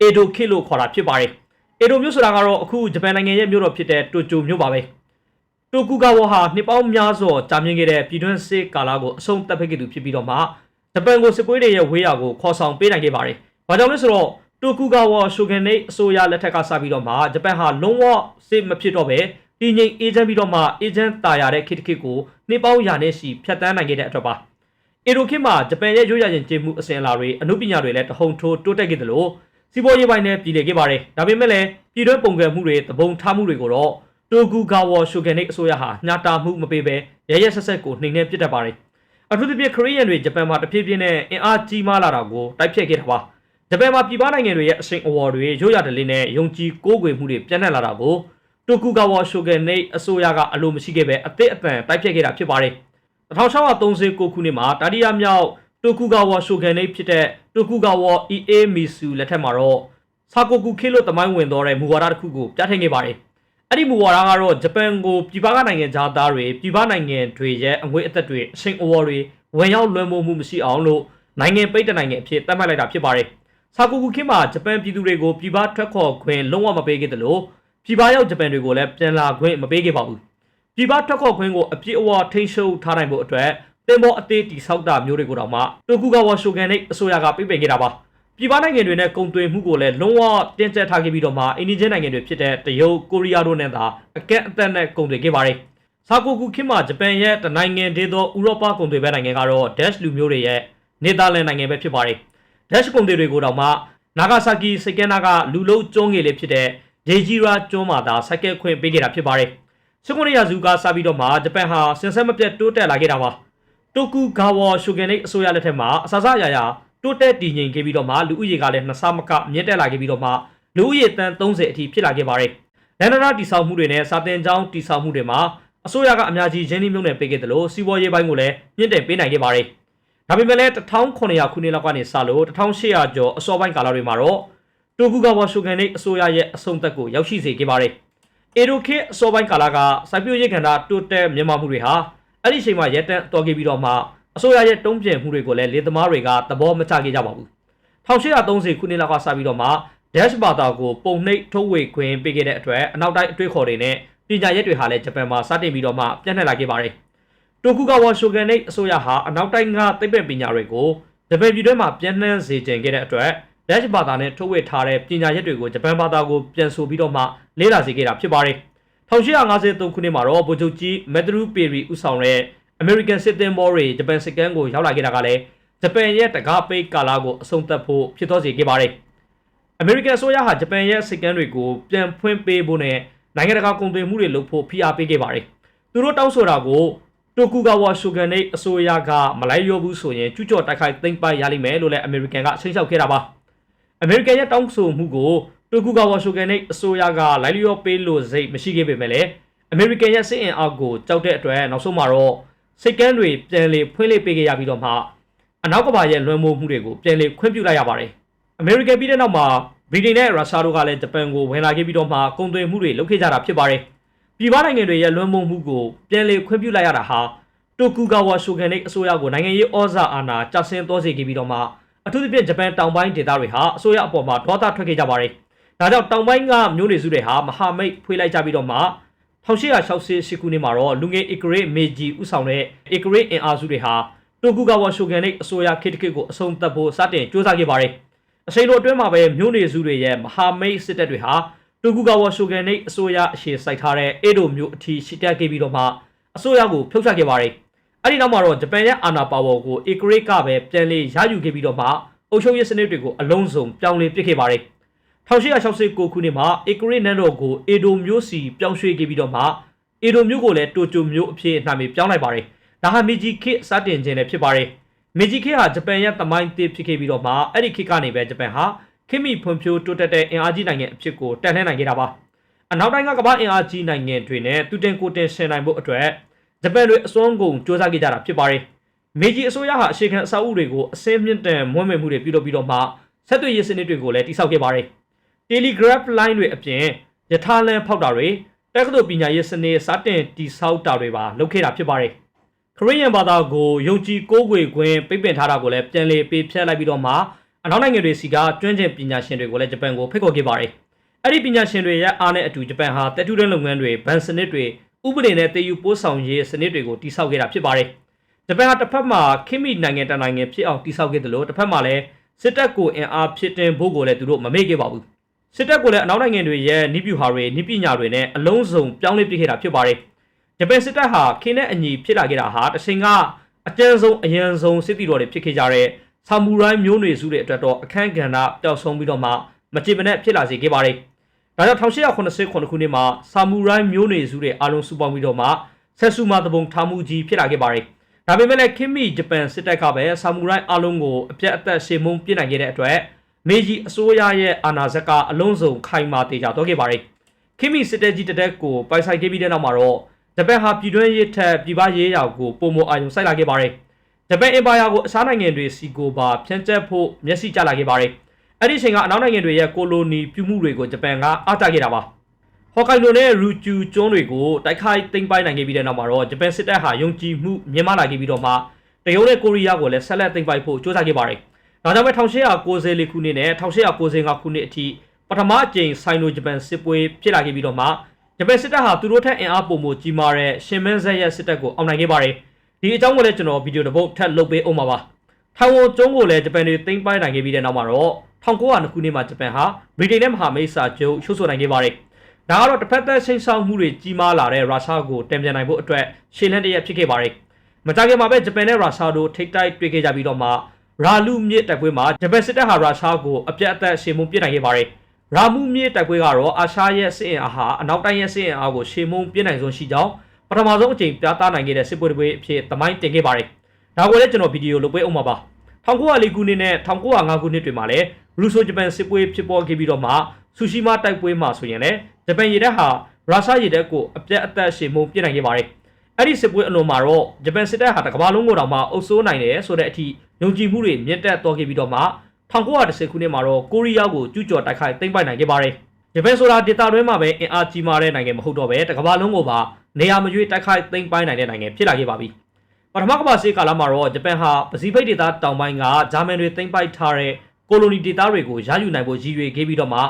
အေဒိုခေလို့ခေါ်တာဖြစ်ပါတယ်အေဒိုမြို့ဆိုတာကတော့အခုဂျပန်နိုင်ငံရဲ့မြို့တော်ဖြစ်တဲ့တိုကျိုမြို့ပါပဲတိုကူဂါဝါဟာနှစ်ပေါင်းများစွာကြာမြင့်ခဲ့တဲ့ပြည်တွင်းစစ်ကာလကိုအဆုံးသတ်ခဲ့သူဖြစ်ပြီးတော့မှဂျပန်ကိုစစ်ပွဲတွေရဲ့ဝေးရာကိုခေါ်ဆောင်ပေးနိုင်ခဲ့ပါတယ်။ဘာကြောင့်လဲဆိုတော့တိုကူဂါဝါရှိုဂန်နိတ်အစိုးရလက်ထက်ကစပြီးတော့မှဂျပန်ဟာလုံးဝစစ်မဖြစ်တော့ပဲ တည်ငြိမ်အေဂျင့်ပြီးတော့မှအေဂျင့်တာယာတဲ့ခေတ်တစ်ခေတ်ကိုနှစ်ပေါင်းရာနဲ့ရှိဖြတ်တန်းနိုင်ခဲ့တဲ့အတွက်ပါ။အေဒိုခေတ်မှာဂျပန်ရဲ့ရိုးရာချင်းကျေးမှုအစဉ်အလာတွေအမှုပညာတွေလည်းတဟုန်ထိုးတိုးတက်ခဲ့တယ်လို့စီးပွားရေးပိုင်းနဲ့ပြည်လည်ခဲ့ပါတယ်။ဒါပေမဲ့လည်းပြည်တွင်းပုံကံမှုတွေတပုံထားမှုတွေကိုတော့တိုဂူဂါဝါရှိုဂန်နိတ်အစိုးရဟာညှာတာမှုမပေးဘဲရရဆက်ဆက်ကိုနှိမ်နှင်းပစ်တတ်ပါတယ်။အထူးသဖြင့်ခရီးယန်တွေဂျပန်မှာတဖြည်းဖြည်းနဲ့အင်အားကြီးမားလာတာကိုတိုက်ဖြတ်ခဲ့တာပါ။ဂျပန်မှာပြည်ပနိုင်ငံတွေရဲ့အစိမ်အဝေါ်တွေရိုးရာဓလေ့နဲ့ယုံကြည်ကိုးကွယ်မှုတွေပြန့်နှံ့လာတာကို တိုဂူဂါဝါရှိုဂန်နိတ်အစိုးရကအလိုမရှိခဲ့ပဲအသစ်အပံတိုက်ဖြတ်ခဲ့တာဖြစ်ပါတယ်။1639ခုနှစ်မှာတာတီယာမြောက်တိုကူဂါဝါရှိုဂန်နိတ်ဖြစ်တဲ့တိုကူဂါဝါအီအေမီဆူလက်ထက်မှာတော့ဆာကိုကူခေလို့တမိုင်းဝင်တော်တဲ့မူဝါဒတစ်ခုကိုပြဋ္ဌာန်းခဲ့ပါတယ်။အဲ့ဒီမူဝါဒကတော့ဂျပန်ကိုပြည်ပကနိုင်ငံသားသားတွေပြည်ပနိုင်ငံတွေရဲ့အငွေအသက်တွေအရှင်အဝေါ်တွေဝင်ရောက်လွှမ်းမိုးမှုမရှိအောင်လို့နိုင်ငံပိတ်တဲ့နိုင်ငံအဖြစ်သတ်မှတ်လိုက်တာဖြစ်ပါတယ်။ဆာကိုကူခေမှာဂျပန်ပြည်သူတွေကိုပြည်ပထွက်ခေါ်ခွင့်လုံးဝမပေးခဲ့တယ်လို့ ပြည်ပရောက်ဂျပန်တွေကိုလည်းပြန်လာခွင့်မပေးခဲ့ပါဘူး။ပြည်ပထွက်ခေါ်ခွင့်ကိုအပြည့်အဝထိန်းချုပ်ထားနိုင်ဖို့အတွက်တင်ပေါ်အသေးတိဆောက်တာမျိုးတွေကိုတော့မှတိုကူဂါဝါရှိုဂန်နဲ့အစိုးရကပြိပင်ခဲ့တာပါပြည်ပနိုင်ငံတွေနဲ့ကုန်သွယ်မှုကိုလည်းလုံးဝတင်းကျပ်ထားခဲ့ပြီးတော့မှအိန္ဒိယနိုင်ငံတွေဖြစ်တဲ့တရုတ်ကိုရီးယားတို့နဲ့သာအကန့်အသတ်နဲ့ကုန်သွယ်ခဲ့ပါတယ်။ဆာကိုကူခေတ်မှာဂျပန်ရဲ့တနိုင်ငံတည်းသောဥရောပကုန်သွယ်ဘက်နိုင်ငံကတော့ Dash လူမျိုးတွေရဲ့နေသာလန်နိုင်ငံပဲဖြစ်ပါတယ်။ Dash ကုန်သွယ်တွေကိုတော့မှနာဂါဆာကီစိတ်ကဲနာကလူလုံးကျွန်းငယ်လေးဖြစ်တဲ့ ဂျေဂျီရာကျွန်းမှာသာစိုက်ကဲခွင့်ပေးခဲ့တာဖြစ်ပါတယ်။စကွန်နီယာဇူကစပြီးတော့မှဂျပန်ဟာစင်ဆက်မပြတ်တိုးတက်လာခဲ့တာပါ။တိုကူဂါဝါရှူဂန်နိတ်အစိုးရလက်ထက်မှာအစစအရာရာတိုးတက်တည်ငြိမ်ခဲ့ပြီးတော့မှလူဦးရေကလည်းနှစ်ဆမကမြင့်တက်လာခဲ့ပြီးတော့မှလူဦးရေတန်30အထိဖြစ်လာခဲ့ပါတယ်။လန်ဒနာတီဆောက်မှုတွေနဲ့စာတင်ကျောင်းတီဆောက်မှုတွေမှာအစိုးရကအများကြီးရင်းနှီးမြှုပ်နှံပေးခဲ့တယ်လို့စီးပွားရေးပိုင်းကိုလည်းမြင့်တင်ပေးနိုင်ခဲ့ပါတယ်။ဒါပေမဲ့လည်း1900ခုနှစ်လောက်ကနေစလို့1800ကျော်အစောပိုင်းကာလတွေမှာတော့ တိုကူဂါဝါရှူဂန်နိတ်အစိုးရရဲ့အဆုံးသက်ကိုရောက်ရှိစေခဲ့ပါတယ်။အေဒိုခေအစောပိုင်းကာလကစိုက်ပျိုးရေးကဏ္ဍတိုးတက်မြန်မာမှုတွေဟာအဲ့ဒီအချိန်မှာရဲတန့်တော်ခဲ့ပြီးတော့မှအစိုးရရဲ့တုံ့ပြန်မှုတွေကိုလည်းလေသမားတွေကသဘောမကျခဲ့ကြပါဘူး1830ခုနှစ်လောက်ကစပြီးတော့မှ Dash ဘာသာကိုပုံနှိပ်ထုတ်ဝေခွင့်ပေးခဲ့တဲ့အတွက်အနောက်တိုင်းအတွေ့အခေါ်တွေနဲ့ပညာရက်တွေဟာလည်းဂျပန်မှာစတင်ပြီးတော့မှပြန့်နှံ့လာခဲ့ပါတယ်တိုကူဂါဝါရှိုဂန်နိတ်အစိုးရဟာအနောက်တိုင်းကသိပ္ပံပညာတွေကိုဂျပန်ပြည်တွင်းမှာပြန့်နှံ့စေခြင်းခဲ့တဲ့အတွက် Dash ဘာသာနဲ့ထုတ်ဝေထားတဲ့ပညာရက်တွေကိုဂျပန်ဘာသာကိုပြန်ဆိုပြီးတော့မှလေ့လာစေခဲ့တာဖြစ်ပါတယ်1853ခုနှစ်မှာတော့ဗိုလ်ချုပ်ကြီးမက်ဒရူပီရီဦးဆောင်တဲ့ American စစ်သင်္ဘောတွေဂျပန်စစ်ကမ်းကိုရောက်လာခဲ့တာကလည်းဂျပန်ရဲ့တကားပိတ်ကာလာကိုအဆုံးသတ်ဖို့ဖြစ်တော်စေခဲ့ပါတယ်။ American အစိုးရဟာဂျပန်ရဲ့စစ်ကမ်းတွေကိုပြန်ဖွင့်ပေးဖို့နဲ့နိုင်ငံတကာကုန်သွယ်မှုတွေလုပ်ဖို့ဖိအားပေးခဲ့ပါတယ်။သူတို့တောင်းဆိုတာကိုတိုကူဂါဝါရှူဂန်နဲ့အစိုးရကမလိုက်လျောဘူးဆိုရင်ကျူးကျော်တိုက်ခိုက်သိမ်းပိုက်ရလိမ့်မယ်လို့လည်း American ကချိန်ချောက်ခဲ့တာပါ။ American ရဲ့တောင်းဆိုမှုကိုတိုကူဂါဝါရှူဂန်နဲ့အစိုးရကလိုက်လျောပေးလို့စိတ်မရှိခဲ့ပေမဲ့လည်း American ရဲ့စစ်အင်အားကိုကြောက်တဲ့အတွက်နောက်ဆုံးမှာတော့စိတ်ကမ်းတွေပြန်လေဖွင့်လေပေးခဲ့ရပြီးတော့မှအနောက်ကဘာရဲ့လွှမ်းမိုးမှုတွေကိုပြန်လေခွင့်ပြုလိုက်ရပါတယ်။ American ပြည်တဲ့နောက်မှာဗြိတိန်နဲ့ရုရှားတို့ကလည်းဂျပန်ကိုဝင်လာခဲ့ပြီးတော့မှကုန်သွယ်မှုတွေလုပ်ခဲ့ကြတာဖြစ်ပါတယ်။ပြည်ပနိုင်ငံတွေရဲ့လွှမ်းမိုးမှုကိုပြန်လေခွင့်ပြုလိုက်ရတာဟာတိုကူဂါဝါရှိုဂန်နိတ်အစိုးရကိုနိုင်ငံရေးဩဇာအာဏာကျဆင်းသွားစေခဲ့ပြီးတော့မှ အထူးသဖြင့်ဂျပန်တောင်ပိုင်းဒေသတွေဟာအစိုးရအပေါ်မှာဒေါသထွက်ခဲ့ကြပါတယ်။ဒါကြောင့်တောင်ပိုင်းကမျိုးနေစုတွေဟာမဟာမိတ်ဖွေးလိုက်ကြပြီးတော့မှ1868ခုနှစ်မှာတော့လူငယ်အီကရေမေဂျီဥဆောင်တဲ့အီကရေအင်အားစုတွေဟာတိုကူဂါဝါရှိုဂန်နိတ်အစိုးရခေတ်တစ်ခေတ်ကိုအဆုံးသတ်ဖို့စတင်စ조사ခဲ့ပါတယ်။အချိန်တော်အတွင်းမှာပဲမြို့နေစုတွေရဲ့မဟာမိတ်စစ်တပ်တွေဟာတိုကူဂါဝါရှိုဂန်နိတ်အစိုးရအရှိစိုက်ထားတဲ့အေဒိုမြို့အထိရှိတက်ခဲ့ပြီးတော့မှအစိုးရကိုဖျောက်ချခဲ့ပါတယ်။ အဲဒီနောက်မှာတော့ဂျပန်ရဲ့အာဏာပါဝါကိုအီကရေကပဲပြန်လေရယူခဲ့ပြီးတော့မှအုပ်ချုပ်ရေးစနစ်တွေကိုအလုံးစုံပြောင်းလဲပစ်ခဲ့ပါတယ်။1869ခုနှစ်မှာအီကရေနန်းတော်ကိုအေဒိုမျိုးစီပြောင်းရွှေ့ခဲ့ပြီးတော့မှအေဒိုမျိုးကိုလည်းတိုကျိုမျိုးအဖြစ်အနှံ့ပြောင်းလိုက်ပါတယ်။ဒါဟာမီဂျီခေတ်စတင်ခြင်းလည်းဖြစ်ပါတယ်။မီဂျီခေတ်ဟာဂျပန်ရဲ့သမိုင်းသစ်ဖြစ်ခဲ့ပြီးတော့မှအဲ့ဒီခေတ်ကနေပဲဂျပန်ဟာခေတ်မီဖွံ့ဖြိုးတိုးတက်တဲ့အင်အားကြီးနိုင်ငံအဖြစ်ကိုတက်လှမ်းနိုင်ခဲ့တာပါ။အနောက်တိုင်းကကမ္ဘာအင်အားကြီးနိုင်ငံတွေနဲ့တူတင်ကိုတင်ရှင်နိုင်ဖို့အတွက် ဂျပန်တွေအစွမ်းကုန်စ조사ခဲ့ကြတာဖြစ်ပါတယ်။မေဂျီအစိုးရဟာအရှိခံအဆောက်အဦတွေကိုအစင်းမြင့်တန်မွမ်းမံမှုတွေပြုလုပ်ပြီးတော့မှဆက်သွယ်ရေးစနစ်တွေကိုလည်းတိစောက်ခဲ့ပါတယ်။ Telegraph line တွေအပြင်ယထာလန်ဖောက်တာတွေတက္ကသိုလ်ပညာရေးစနစ်စတင်တိစောက်တာတွေပါလုပ်ခဲ့တာဖြစ်ပါတယ်။ခရစ်ယာန်ဘာသာကိုယုံကြည်ကိုးကွယ်ခွင့်ပိတ်ပင်ထားတာကိုလည်းပြန်လည်ပေးဖျက်လိုက်ပြီးတော့မှအနောက်နိုင်ငံတွေစီကကျွမ်းကျင်ပညာရှင်တွေကိုလည်းဂျပန်ကိုဖိတ်ခေါ်ခဲ့ပါတယ်။အဲ့ဒီပညာရှင်တွေရဲ့အားနဲ့အတူဂျပန်ဟာတက်တူတဲ့လုပ်ငန်းတွေဗန်စနစ်တွေ ဥပဒေနဲ့တည်ယူပို့ဆောင်ရေးစနစ်တွေကိုတိစောက်ခဲ့တာဖြစ်ပါတယ်။ဂျပန်ဟာတစ်ဖက်မှာခိမိနိုင်ငံတနိုင်ငံဖြစ်အောင်တိစောက်ခဲ့တယ်လို့တစ်ဖက်မှာလည်းစစ်တပ်ကိုအင်အားဖြစ်တင်ဖို့ကိုလည်းသူတို့မမေ့ခဲ့ပါဘူး။စစ်တပ်ကိုလည်းအနောက်နိုင်ငံတွေရဲ့နိပြူဟာတွေနိပညာတွေနဲ့အလုံးစုံပြောင်းလဲပစ်ခဲ့တာဖြစ်ပါတယ်။ဂျပန်စစ်တပ်ဟာခင်းနဲ့အညီဖြစ်လာခဲ့တာဟာတချိန်ကအကျဉ်းဆုံးအရန်ဆုံးစစ်တီတော်တွေဖြစ်ခဲ့ကြတဲ့ဆာမူရိုင်းမျိုးနွေစုတွေအတွက်တော့အခန်းကဏ္ဍပျောက်ဆုံးပြီးတော့မှမကြည်မနဲ့ဖြစ်လာစေခဲ့ပါတယ်။ ဒါကြောင့်1889ခုနှစ်မှာဆာမူရိုင်းမျိုးနွေစုတွေအားလုံးစုပေါင်းပြီးတော့မှဆက်စုမာတပုံထားမှုကြီးဖြစ်လာခဲ့ပါတယ်။ဒါပေမဲ့လည်းခင်မီဂျပန်စစ်တပ်ကပဲဆာမူရိုင်းအားလုံးကိုအပြတ်အသက်ရှေမုံပြစ်နိုင်ခဲ့တဲ့အတွက်မေဂျီအစိုးရရဲ့အာဏာစက်ကအလုံးစုံခိုင်မာတေချာတော့ခဲ့ပါတယ်။ခင်မီစစ်တပ်ကြီးတတက်ကိုပိုင်ဆိုင်ခဲ့ပြီးတဲ့နောက်မှာတော့ဂျပန်ဟာပြည်တွင်းရေးထက်ပြည်ပရေးရာကိုပုံမအာရုံစိုက်လာခဲ့ပါတယ်။ဂျပန်အင်ပါယာကိုအစားနိုင်ငံတွေစီကိုပါဖြန့်ကျက်ဖို့မျက်စိကျလာခဲ့ပါတယ်။ အဲ့ဒီအချိန်ကအနောက်နိုင်ငံတွေရဲ့ကိုလိုနီပြုမှုတွေကိုဂျပန်ကအားကျခဲ့တာပါ။ဟော်ကိုင်ဒိုနဲ့ရူကျူကျွန်းတွေကိုတိုက်ခိုက်သိမ်းပိုက်နိုင်ခဲ့ပြီးတဲ့နောက်မှာတော့ဂျပန်စစ်တပ်ဟာယုံကြည်မှုမြင့်မားလာခဲ့ပြီးတော့မှတရုတ်နဲ့ကိုရီးယားကိုလည်းဆက်လက်သိမ်းပိုက်ဖို့ကြိုးစားခဲ့ပါတယ်။ဒါကြောင့်ပဲ1894ခုနှစ်နဲ့1895ခုနှစ်အထိပထမအကြိမ်ဆိုင်နိုဂျပန်စစ်ပွဲဖြစ်လာခဲ့ပြီးတော့မှဂျပန်စစ်တပ်ဟာသူတို့ထက်အင်အားပိုမိုကြီးမားတဲ့ရှင်မင်းဆက်ရဲ့စစ်တပ်ကိုအောင်နိုင်ခဲ့ပါတယ်။ဒီအကြောင်းကိုလည်းကျွန်တော်ဗီဒီယိုတစ်ပုတ်ထပ်လုပ်ပေးအောင်ပါပါ။ထိုင်ဝမ်ကျွန်းကိုလည်းဂျပန်တွေသိမ်းပိုက်နိုင်ခဲ့ပြီးတဲ့နောက်မှာတော့ 1902ခုနှစ်မှာဂျပန်ဟာဗြိတိန်နဲ့မဟာမိတ်စာချုပ်ချုပ်ဆိုနိုင်ခဲ့ပါတယ်။ဒါကတော့တစ်ဖက်သက်ချိန်ဆောင်မှုတွေကြီးမားလာတဲ့ရုရှားကိုတံပြန်နိုင်ဖို့အတွက်ရှေ့လန်းတရက်ဖြစ်ခဲ့ပါတယ်။မကြခင်မှာပဲဂျပန်နဲ့ရုရှားတို့ထိပ်တိုက်တွေ့ခဲ့ကြပြီးတော့မှရာလူမြစ်တိုက်ပွဲမှာဂျပန်စစ်တပ်ဟာရုရှားကိုအပြတ်အသတ်ရှေမုံပြစ်နိုင်ခဲ့ပါတယ်။ရာမှုမြစ်တိုက်ပွဲကတော့အာရှရဲ့စစ်အင်အားဟာအနောက်တိုင်းရဲ့စစ်အင်အားကိုရှေမုံပြစ်နိုင်ဆုံးရှိကြောင်းပထမဆုံးအကြိမ်ပြသနိုင်ခဲ့တဲ့စစ်ပွဲတစ်ပွဲအဖြစ်သမိုင်းတင်ခဲ့ပါတယ်။ဒါကိုလည်းကျွန်တော်ဗီဒီယိုလုပ်ပေးအောင်ပါပါ။1904ခုနှစ်နဲ့1905ခုနှစ်တွေမှာလည်း ရူဆိုဂျပန်စစ်ပွဲဖြစ်ပေါ်ခဲ့ပြီးတော့မှဆူရှီမာတိုက်ပွဲမှာဆိုရင်လည်းဂျပန်ရေတပ်ဟာရုရှားရေတပ်ကိုအပြတ်အသတ်ရှေမုံပြစ်နိုင်ခဲ့ပါတယ်။အဲ့ဒီစစ်ပွဲအလွန်မှာတော့ဂျပန်စစ်တပ်ဟာတကမ္ဘာလုံးကိုတောင်မှအုပ်စိုးနိုင်တယ်ဆိုတဲ့အထိယုံကြည်မှုတွေမြင့်တက်သွားခဲ့ပြီးတော့မှ1910ခုနှစ်မှာတော့ကိုရီးယားကိုကျူးကျော်တိုက်ခိုက်သိမ်းပိုက်နိုင်ခဲ့ပါတယ်။ဂျပန်ဆိုတာဒေသတွင်းမှာပဲအင်အားကြီးမားတဲ့နိုင်ငံမဟုတ်တော့ပဲတကမ္ဘာလုံးကိုပါနေရာမရွေးတိုက်ခိုက်သိမ်းပိုက်နိုင်တဲ့နိုင်ငံဖြစ်လာခဲ့ပါပြီ။ပထမကမ္ဘာစစ်ကာလမှာတော့ဂျပန်ဟာပစိဖိတ်ဒေသတောင်ပိုင်းကဂျာမန်တွေသိမ်းပိုက်ထားတဲ့ ကိုလိုနီဒေသတွေကိုရယူနိုင်ဖို့ရည်ရွယ်ခဲ့ပြီးတော့မှ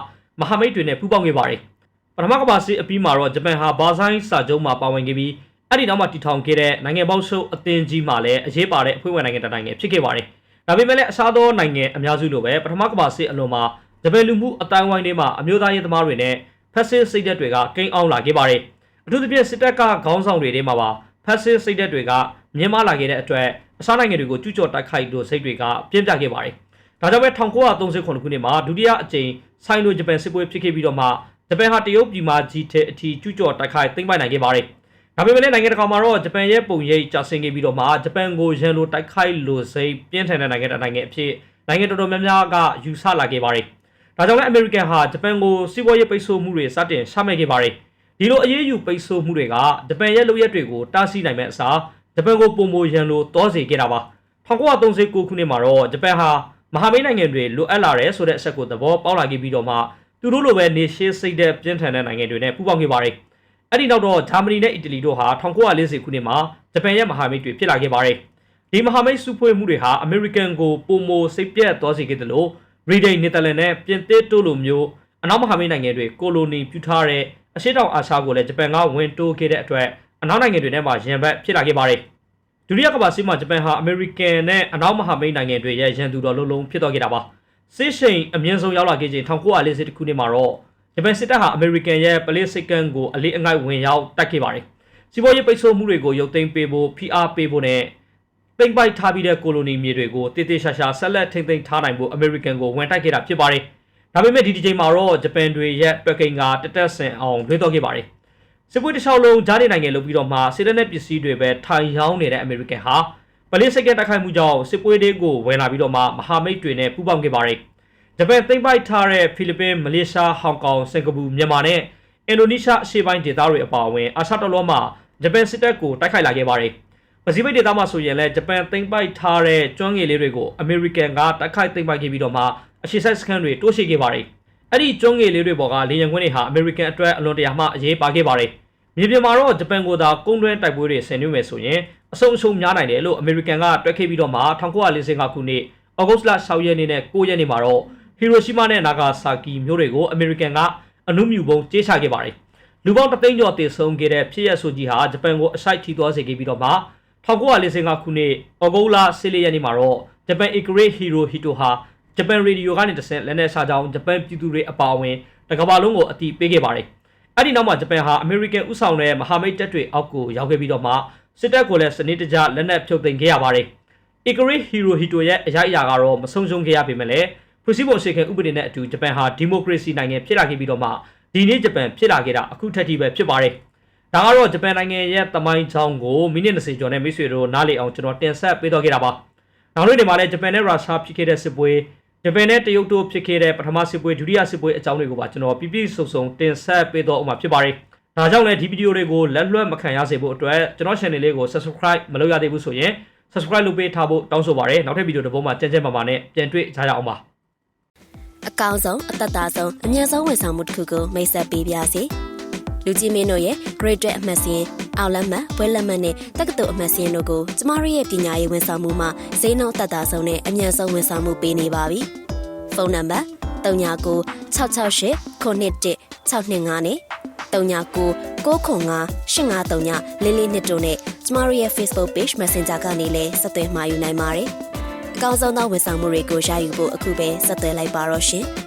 မဟာမိတ်တွေနဲ့ပူးပေါင်းခဲ့ပါတယ်။ပထမကမ္ဘာစစ်အပြီးမှာတော့ဂျပန်ဟာဘာဆိုင်စာချုပ်မှာပါဝင်ခဲ့ပြီးအဲ့ဒီနောက်မှာတည်ထောင်ခဲ့တဲ့နိုင်ငံပေါင်းစုအသင်းကြီးမှာလည်းအရေးပါတဲ့အဖွဲ့ဝင်နိုင်ငံတစ်နိုင်ငံဖြစ်ခဲ့ပါတယ်။ဒါပေမဲ့လည်းအခြားသောနိုင်ငံအများစုလိုပဲပထမကမ္ဘာစစ်အလွန်မှာဂျပန်လူမှုအတိုင်းဝိုင်းတွေမှာအမျိုးသားရေးသမားတွေနဲ့ဖက်စစ်စိတ်သက်တွေကကိန်းအောင်လာခဲ့ပါတယ်။အထူးသဖြင့်စစ်တပ်ကခေါင်းဆောင်တွေထဲမှာပါဖက်စစ်စိတ်သက်တွေကမြင့်မားလာခဲ့တဲ့အတွက်အခြားနိုင်ငံတွေကိုကျူးကျော်တိုက်ခိုက်လို့စိတ်တွေကပြင်းပြခဲ့ပါတယ်။ ဒါကြောင့်ပဲ1939ခုနှစ်မှာဒုတိယအကြိမ်ဆိုင်လိုဂျပန်စစ်ပွဲဖြစ်ခဲ့ပြီးတော့မှဂျပန်ဟာတရုတ်ပြည်မှာကြီးတဲ့အထိကျူးကျော်တိုက်ခိုက်သိမ်းပိုက်နိုင်ခဲ့ပါတယ်။ဒါပေမဲ့လည်းနိုင်ငံတကာမှာတော့ဂျပန်ရဲ့ပုံရိပ်ကျဆင်းခဲ့ပြီးတော့မှဂျပန်ကိုရန်လိုတိုက်ခိုက်လို့စိတ်ပြင်းထန်တဲ့နိုင်ငံတစ်နိုင်ငံအဖြစ်နိုင်ငံတော်တော်များများကယူဆလာခဲ့ပါတယ်။ဒါကြောင့်လည်းအမေရိကန်ဟာဂျပန်ကိုစီးပွားရေးပိတ်ဆို့မှုတွေစတင်ချမှတ်ခဲ့ပါတယ်။ဒီလိုအရေးယူပိတ်ဆို့မှုတွေကဂျပန်ရဲ့လုပ်ရက်တွေကိုတားဆီးနိုင်မဲ့အစားဂျပန်ကိုပုံမရန်လိုတောစေခဲ့တာပါ1939ခုနှစ်မှာတော့ဂျပန်ဟာ မဟာမိတ်နိုင်ငံတွေလိုအပ်လာတယ်ဆိုတဲ့အချက်ကိုသဘောပေါက်လာခဲ့ပြီးတော့မှသူတို့လိုပဲနေရှင်းစိတ်တဲ့ပြင်းထန်တဲ့နိုင်ငံတွေနဲ့ပူးပေါင်းခဲ့ပါတယ်။အဲ့ဒီနောက်တော့ဂျာမနီနဲ့အီတလီတို့ဟာ1940ခုနှစ်မှာဂျပန်ရဲ့မဟာမိတ်တွေဖြစ်လာခဲ့ပါတယ်။ဒီမဟာမိတ်စုဖွဲ့မှုတွေဟာအမေရိကန်ကိုပုံမစိတ်ပြတ်သွားစေခဲ့တယ်လို့ဗြိတိန်၊နယ်သာလန်နဲ့ပြင်သစ်တို့လိုမျိုးအနောက်မဟာမိတ်နိုင်ငံတွေကိုလိုနီပြုထားတဲ့အရှေ့တောင်အာရှကိုလည်းဂျပန်ကဝင်တိုးခဲ့တဲ့အတွက်အနောက်နိုင်ငံတွေနဲ့မှရန်ဘက်ဖြစ်လာခဲ့ပါတယ်။ ဒုတိယကမ္ဘာစစ်မှာဂျပန်ဟာအမေရိကန်နဲ့အနောက်မဟာမိတ်နိုင်ငံတွေရဲ့ရန်သူတော်လုံးလုံးဖြစ်သွားခဲ့တာပါ။စစ်ရှိန်အမြင့်ဆုံးရောက်လာခဲ့ချိန်1940ခုနှစ်မှာတော့ဂျပန်စစ်တပ်ဟာအမေရိကန်ရဲ့ပလေးစစ်ကန်ကိုအလေးအငိုက်ဝင်ရောက်တိုက်ခဲ့ပါတယ်။စီးပွားရေးပိတ်ဆို့မှုတွေကိုရုပ်သိမ်းပေးဖို့ဖိအားပေးဖို့နဲ့ပိတ်ပိုက်ထားပြီးတဲ့ကိုလိုနီမြေတွေကိုတည်တည်ရှာရှာဆက်လက်ထိန်းသိမ်းထားနိုင်ဖို့အမေရိကန်ကိုဝန်တိုက်ခဲ့တာဖြစ်ပါတယ်။ဒါပေမဲ့ဒီဒီချိန်မှာတော့ဂျပန်တွေရဲ့ပက်ကင်ကတက်တက်ဆင်အောင်လွှဲတော့ခဲ့ပါတယ်။ စစ်ပွဲတစ်လျှောက်လုံးဂျားနေနိုင်ငံလုပ်ပြီးတော့မှစစ်တပ်နဲ့ပစ္စည်းတွေပဲထိုင်ရောင်းနေတဲ့အမေရိကန်ဟာပလေးစစ်ကန်တိုက်ခိုက်မှုကြောင့်စစ်ပွဲတွေကိုဝင်လာပြီးတော့မှမဟာမိတ်တွေနဲ့ပူးပေါင်းခဲ့ပါတယ်။ဂျပန်သိမ်းပိုက်ထားတဲ့ဖိလစ်ပင်းမလေးရှားဟောင်ကောင်စင်ကာပူမြန်မာနဲ့အင်ဒိုနီးရှားအရှေ့ပိုင်းဒေသတွေအပါအဝင်အာရှတလောမှာဂျပန်စစ်တပ်ကိုတိုက်ခိုက်လာခဲ့ပါတယ်။ပစိဖိတ်ဒေသမှာဆိုရင်လည်းဂျပန်သိမ်းပိုက်ထားတဲ့ကျွန်းငယ်လေးတွေကိုအမေရိကန်ကတိုက်ခိုက်သိမ်းပိုက်ခဲ့ပြီးတော့မှအရှေ့ဆိုင်စခန်းတွေတိုးရှိခဲ့ပါတယ်။ အဲ့ဒီကျွန်းငယ်လေးတွေပေါ်ကလေယာဉ်ကွင်းတွေဟာအမေရိကန်အတွက်အလွန်တရာမှအရေးပါခဲ့ပါတယ်။မြေပြင်မှာတော့ဂျပန်ကိုသာကုန်းတွင်းတိုက်ပွဲတွေဆင်နွှဲမယ်ဆိုရင်အဆုံအရှုံများနိုင်တယ်လို့အမေရိကန်ကတွက်ခဲ့ပြီးတော့မှ1945ခုနှစ်ဩဂုတ်လ6ရက်နေ့နဲ့9ရက်နေ့မှာတော့ဟီရိုရှီမာနဲ့နာဂါဆာကီမြို့တွေကိုအမေရိကန်ကအနုမြူပုံကြေးချခဲ့ပါတယ်။လူပေါင်းတသိန်းကျော်တည်ဆုံခဲ့တဲ့ဖြစ်ရပ်ဆိုကြီးဟာဂျပန်ကိုအဆိုင်ထီသွားစေခဲ့ပြီးတော့မှ1945ခုနှစ်ဩဂုတ်လ14ရက်နေ့မှာတော့ဂျပန်အီဂရိဟီရိုဟီတိုဟာ ဂျပန်ရေဒီယိုကနေတဆင့်လက်နက်စားကြောင်းဂျပန်ပြည်သူတွေအပါအဝင်တကမ္ဘာလုံးကိုအတိပေးခဲ့ပါတယ်။အဲ့ဒီနောက်မှာဂျပန်ဟာအမေရိကန်ဥဆောင်တဲ့မဟာမိတ်တပ်တွေအောက်ကိုရောက်ခဲ့ပြီးတော့မှစစ်တပ်ကိုလည်းစနစ်တကျလက်နက်ဖြုတ်သိမ်းခဲ့ရပါတယ်။ Ikari Hirohito ရဲ့အရာအရာကတော့မဆုံးရှုံးခဲ့ရပေမဲ့လည်းဖွဲ့စည်းပုံအခြေခံဥပဒေနဲ့အတူဂျပန်ဟာဒီမိုကရေစီနိုင်ငံဖြစ်လာခဲ့ပြီးတော့မှဒီနေ့ဂျပန်ဖြစ်လာခဲ့တာအခုထက်ထိပဲဖြစ်ပါတယ်။ဒါကတော့ဂျပန်နိုင်ငံရဲ့တမိုင်းချောင်းကိုမိနစ်20ကျော်နဲ့မိတ်ဆွေတို့နားလည်အောင်ကျွန်တော်တင်ဆက်ပေးတော့ခဲ့တာပါ။နောက်နေ့ဒီမှာလည်းဂျပန်နဲ့ရုရှားဖြစ်ခဲ့တဲ့စစ်ပွဲ ဂျပန်နဲ့တရုတ်တို့ဖြစ်ခဲ့တဲ့ပထမစစ်ပွဲဒုတိယစစ်ပွဲအကြောင်းတွေကိုပါကျွန်တော်ပြပြဆုံဆုံတင်ဆက်ပေးတော့ဥမှာဖြစ်ပါတယ်။ဒါကြောင့်လည်းဒီဗီဒီယိုတွေကိုလက်လွတ်မခံရစေဖို့အတွက်ကျွန်တော် channel လေးကို subscribe မလုပ်ရသေးဘူးဆိုရင် subscribe လုပ်ပေးထားဖို့တောင်းဆိုပါရစေ။နောက်ထပ်ဗီဒီယိုတစ်ပုဒ်မှာကြမ်းကြမ်းပါပါနဲ့ပြန်တွေ့ကြရအောင်ပါ။အကောင်းဆုံးအသက်သာဆုံးအမြတ်ဆုံးဝန်ဆောင်မှုတစ်ခုကိုမိတ်ဆက်ပေးပါစီ လူကြီးမင်းတို့ရဲ့ Great အမှတ်စဉ်အောင်လက်မှတ်ဘွဲလက်မှတ်နဲ့တက္ကသိုလ်အမှတ်စဉ်တို့ကိုကျမတို့ရဲ့ပညာရေးဝန်ဆောင်မှုမှာဈေးနှုန်းသက်သာဆုံးနဲ့အမြတ်ဆုံးဝန်ဆောင်မှုပေးနေပါပြီဖုန်းနံပါတ်39 668ခုနှစ်1 625နဲ့39 905 853လေးလေးနှစ်တို့နဲ့ကျမတို့ရဲ့ Facebook Page Messenger ကနေလည်းဆက်သွယ်မှာယူနိုင်ပါတယ်အကောင်းဆုံးသောဝန်ဆောင်မှုတွေကိုရယူဖို့အခုပဲဆက်သွယ်လိုက်ပါတော့ရှင်။